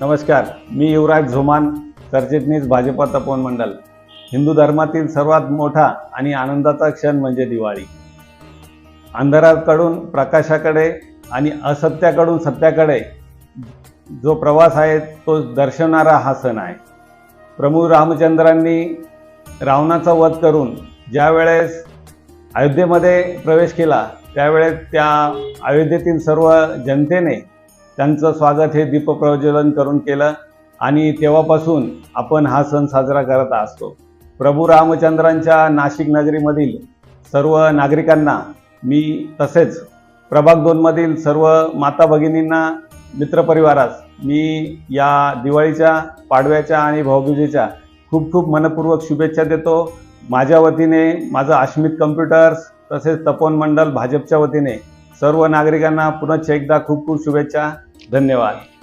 नमस्कार मी युवराज झोमान सरचिटणीस भाजपा तपोवन मंडल. हिंदू धर्मातील सर्वात मोठा आणि आनंदाचा क्षण म्हणजे दिवाळी. अंधाराकडून प्रकाशाकडे आणि असत्याकडून सत्याकडे जो प्रवास आहे तो दर्शवणारा हा सण आहे. प्रभू रामचंद्रांनी रावणाचा वध करून ज्या वेळेस अयोध्येमध्ये प्रवेश केला त्यावेळेस त्या अयोध्येतील सर्व जनतेने त्यांचं स्वागत हे दीपप्रज्वलन करून केलं आणि तेव्हापासून आपण हा सण साजरा करत असतो. प्रभू रामचंद्रांच्या नाशिक नगरीमधील सर्व नागरिकांना मी तसेच प्रभाग दोनमधील सर्व माता भगिनींना मित्रपरिवारास मी या दिवाळीच्या पाडव्याच्या आणि भाऊबीजेच्या खूप खूप मनपूर्वक शुभेच्छा देतो. माझ्या वतीने माझं आश्मित कम्प्युटर्स तसेच तपोन मंडल भाजपच्या वतीने सर्व नागरिकांना पुनश्च एकदा खूप खूप शुभेच्छा. धन्यवाद.